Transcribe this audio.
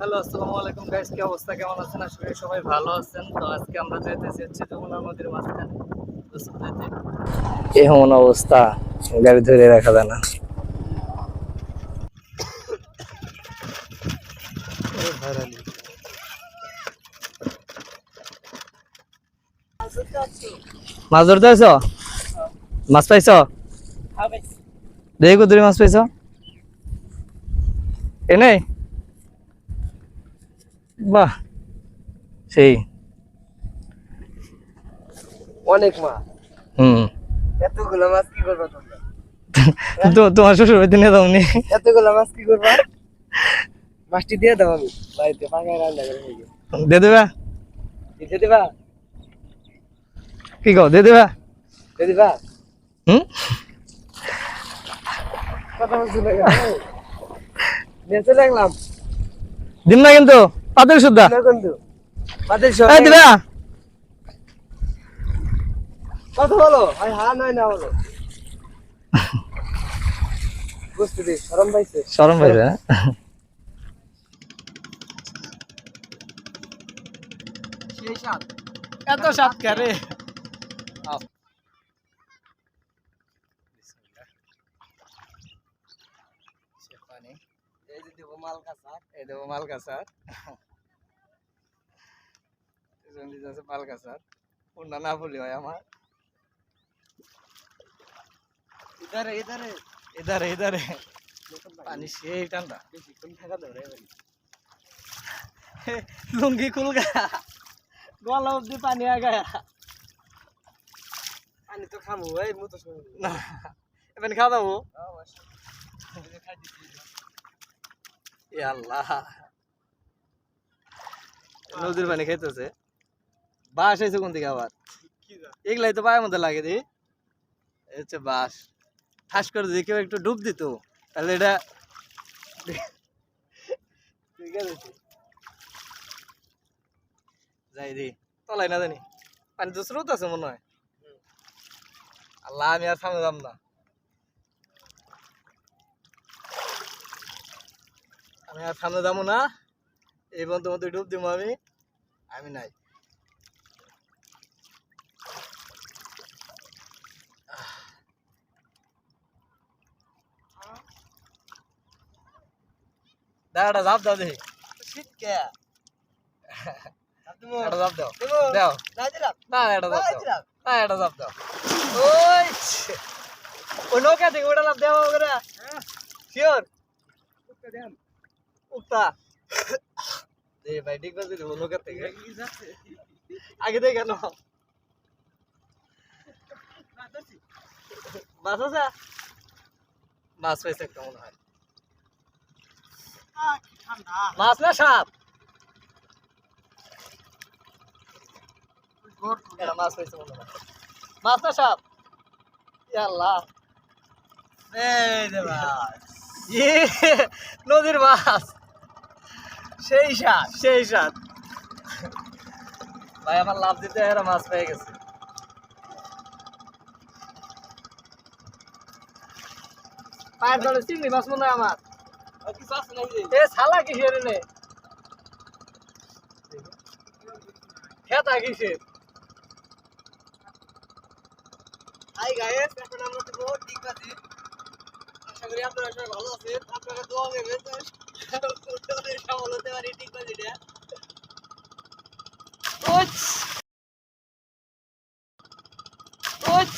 Hello আসসালামু আলাইকুম guys কি অবস্থা? কেমন আছেন? আশা করি সবাই ভালো আছেন। তো আজকে আমরা যাইতেছি হচ্ছে যমুনা নদীর মাঝখানে। এমন অবস্থা গাড়ি ধরে রাখা যায় না। মাছ ধরতে আছো মাছ পাইছ? দেখি কুদুরি মাছ পাইছ? এনে বাহ সেই। অনেক মাছ হুম। এতগুলো মাছ কি করবা তোমরা? তো তোমার শ্বশুর বাড়িতে নিয়ে যাওনি এতগুলো মাছ কি করবা? মাছটি দিয়ে দাও আমি বাড়িতে পাকায় রান্না করে খাইবে দিয়ে দেবা? দিতে দিবা? কি কও দিয়ে দেবা? দিয়ে দিবা? হুম? কথা বলছি না নিয়ে চলে গেলাম। দিন না কিন্তু। পাতের সুদ্ধা দিবা বলো। হ্যাঁ নয় না বলো। বুঝতে দিস সরম পাইছে। শরম পাইছে? সেই সাত এত সাত কারে এই যে দেবো মাল কাঁচা এই দেবো মাল আছে মাল কাছার না বলি হয় আমার। ইধারে ইধারে। এদারে এদারে পানি সেই ঠান্ডা। বেশিক্ষণ থাকা দেবে রে লুঙ্গি খুলগা। গলা অব্দি পানি আগায়া। পানি তো খামু এই মতো না এবার খাওয়া দাবো আল্লাহ। নদীর পানি খাইতেছে। বাস হয়েছে কোন দিকে আবার? এগুলাই তো পায়ের মধ্যে লাগে দি হচ্ছে বাস। ঠাস করে যদি কেউ একটু ডুব দিত, তাহলে এটা যাই দি তলাই না জানি। পানি তো স্রোত আছে মনে হয়। আল্লাহ, আমি আর সামনে যাম না। আমি আর সামনে যাব না। এই পর্যন্ত মতো ডুব দিব আমি। আমি নাই। দাঁড়া জাপ দাও দেখি। শীত কে? এটা জাপ দাও। দাও। না এটা জাপ দাও। না এটা জাপ দাও। ওই ছে। নৌকা থেকে ওটা লাভ দেওয়া করে শিওর? উক্তা দে ভাই ঠিক নৌকা থেকে। আগে থেকে কেন মাছ আছে মাছ পাইছে একটা মনে হয়। মাছ না সাপ? মাছ না? সাপ? নদীর মাছ। সেই সাত সেই সাত ভাই, আমার লাভ দিতে এরা মাছ পেয়ে গেছে। পায়ের তলে চিংড়ি মাছ মনে হয় আমার। এ শালা কিসের নে খেতা কিসের? হাই গাইস এখন আমরা দেবো ঠিক আছে। আশা করি আপনারা সবাই ভালো আছেন। আপনারা দোয়া করবেন। সফল হতে পারি ঠিক আছে এটা। উচ উচ